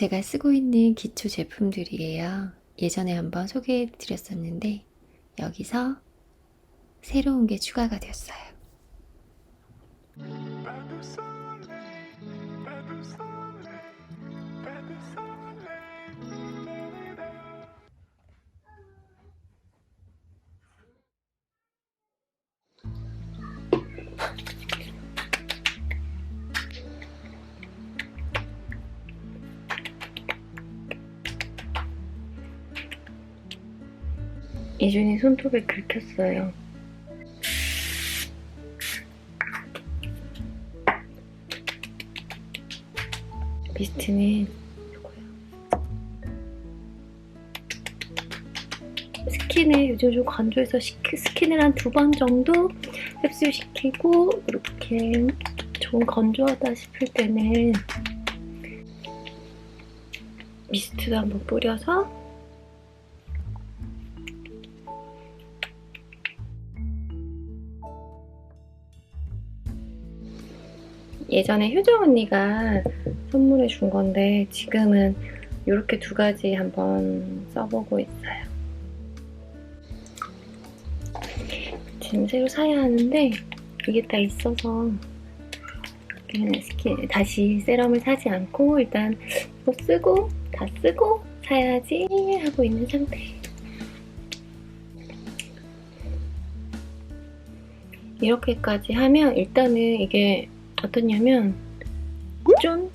제가 쓰고 있는 기초 제품들이에요. 예전에 한번 소개해 드렸었는데 여기서 새로운 게 추가가 되었어요. 이준이 손톱에 긁혔어요. 미스트는. 스킨을 요즘 좀 건조해서 스킨을 한 두 번 정도 흡수시키고 이렇게 좀 건조하다 싶을 때는 미스트도 한번 뿌려서 예전에 효정 언니가 선물해 준 건데 지금은 이렇게 두 가지 한번 써보고 있어요. 지금 새로 사야 하는데 이게 다 있어서 스킨 다시 세럼을 사지 않고 일단 이거 쓰고 다 쓰고 사야지 하고 있는 상태. 이렇게까지 하면 일단은 이게 어떠냐면 좀,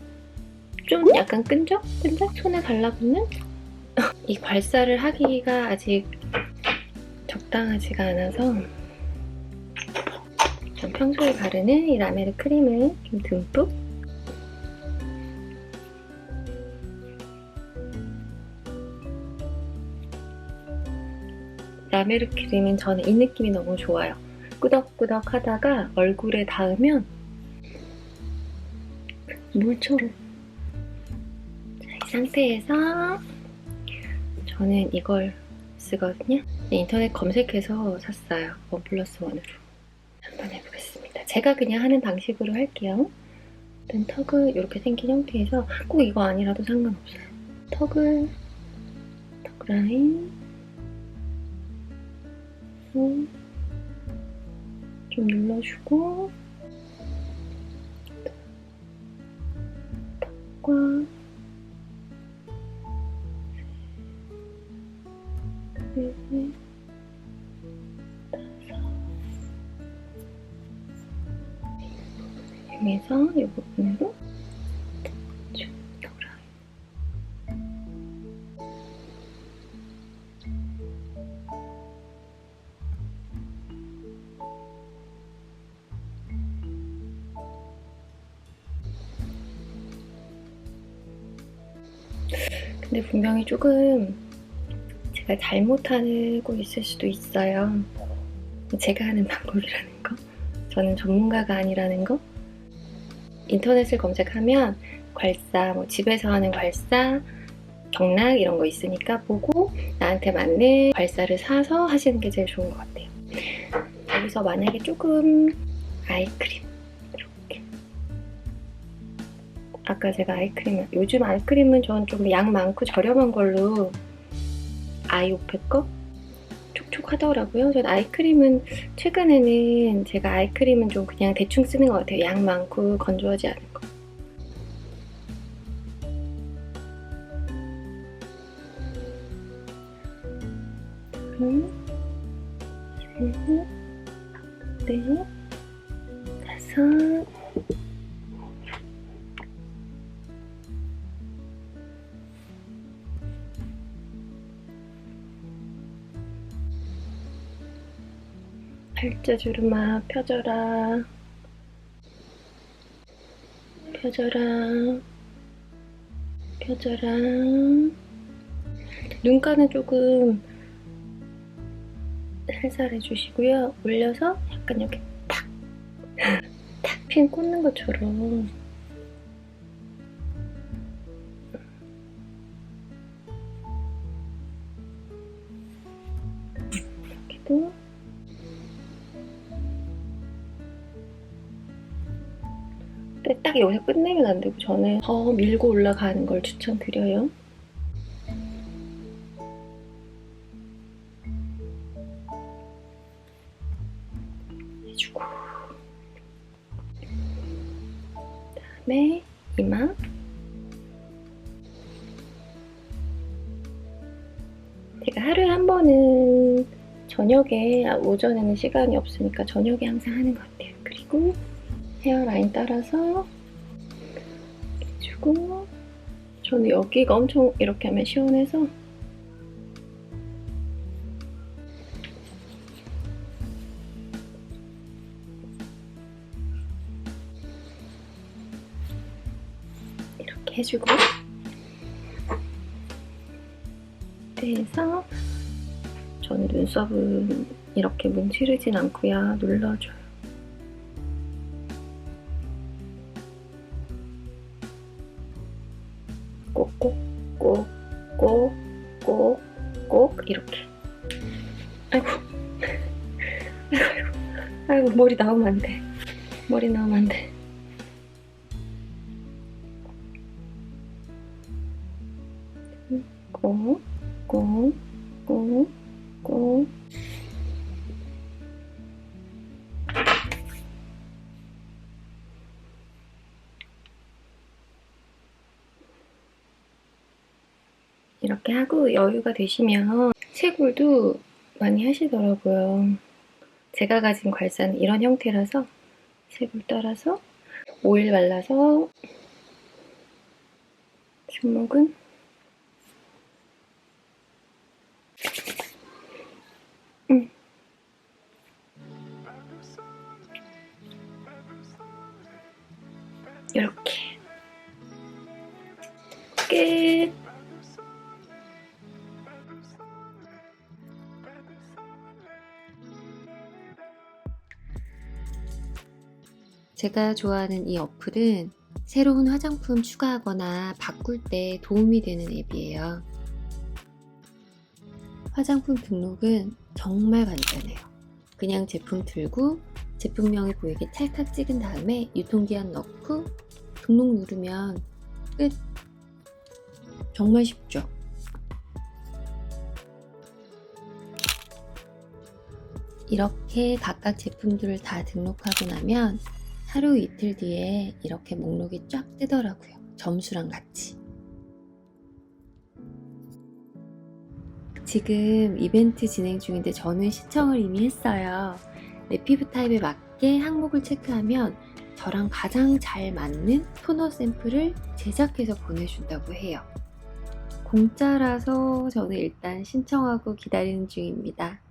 좀 약간 끈적? 끈적? 손에 달라붙는? 이 발사를 하기가 아직 적당하지가 않아서 전 평소에 바르는 이 라메르 크림을 좀 듬뿍 라메르 크림은 저는 이 느낌이 너무 좋아요. 꾸덕꾸덕 하다가 얼굴에 닿으면 자, 이 상태에서 저는 이걸 쓰거든요. 인터넷 검색해서 샀어요. 원 플러스 원으로. 한번 해보겠습니다. 제가 그냥 하는 방식으로 할게요. 일단 턱을 이렇게 생긴 형태에서 꼭 이거 아니라도 상관없어요. 턱을 턱 라인 음, 좀 눌러주고 과. 셋, 다섯 여기서 이 부분으로 근데 분명히 조금 제가 잘못하고 있을 수도 있어요. 제가 하는 방법이라는 거. 저는 전문가가 아니라는 거. 인터넷을 검색하면 괄사, 뭐 집에서 하는 괄사, 경락 이런 거 있으니까 보고 나한테 맞는 괄사를 사서 하시는 게 제일 좋은 것 같아요. 여기서 만약에 조금 아이크림 아까 제가 아이크림 요즘 아이크림은 전 좀 양 많고 저렴한 걸로 아이오페 거 촉촉하더라고요. 전 아이크림은 최근에는 제가 아이크림은 좀 그냥 대충 쓰는 것 같아요. 양 많고 건조하지 않은 거. 둘, 셋, 넷, 다섯, 팔자 주름아 펴져라. 펴져라. 펴져라. 눈가는 조금 살살 해주시고요. 올려서 약간 여기 탁탁핀 꽂는 것처럼. 여기도 딱 여기서 끝내면 안 되고 저는 더 밀고 올라가는 걸 추천드려요. 그다음에 이마 제가 하루에 한 번은 저녁에 아, 오전에는 시간이 없으니까 저녁에 항상 하는 것 같아요. 그리고 헤어라인 따라서 해주고 저는 여기가 엄청 이렇게 하면 시원해서. 이렇게 해주고. 그래서 저는 눈썹은 이렇게 문지르진 않고요. 눌러줘요. 꼭꼭 꼭 꼭 꼭 꼭 이렇게. 아이고, 아이고, 아이고, 아이고 머리 나오면 안 돼. 머리 나오면 안 돼. 꼭, 꼭, 꼭, 꼭. 하고 여유가 되시면 쇄골도 많이 하시더라고요. 제가 가진 괄사는 이런 형태라서 쇄골 따라서 오일 발라서 손목은 음. 이렇게 끝. 제가 좋아하는 이 어플은 새로운 화장품 추가하거나 바꿀 때 도움이 되는 앱이에요. 화장품 등록은 정말 간단해요. 그냥 제품 들고 제품명이 보이게 찰칵 찍은 다음에 유통기한 넣고 등록 누르면 끝. 정말 쉽죠? 이렇게 각각 제품들을 다 등록하고 나면 하루 이틀 뒤에 이렇게 목록이 쫙 뜨더라고요. 점수랑 같이. 지금 이벤트 진행 중인데 저는 신청을 이미 했어요. 내 피부 타입에 맞게 항목을 체크하면 저랑 가장 잘 맞는 토너 샘플을 제작해서 보내준다고 해요. 공짜라서 저는 일단 신청하고 기다리는 중입니다.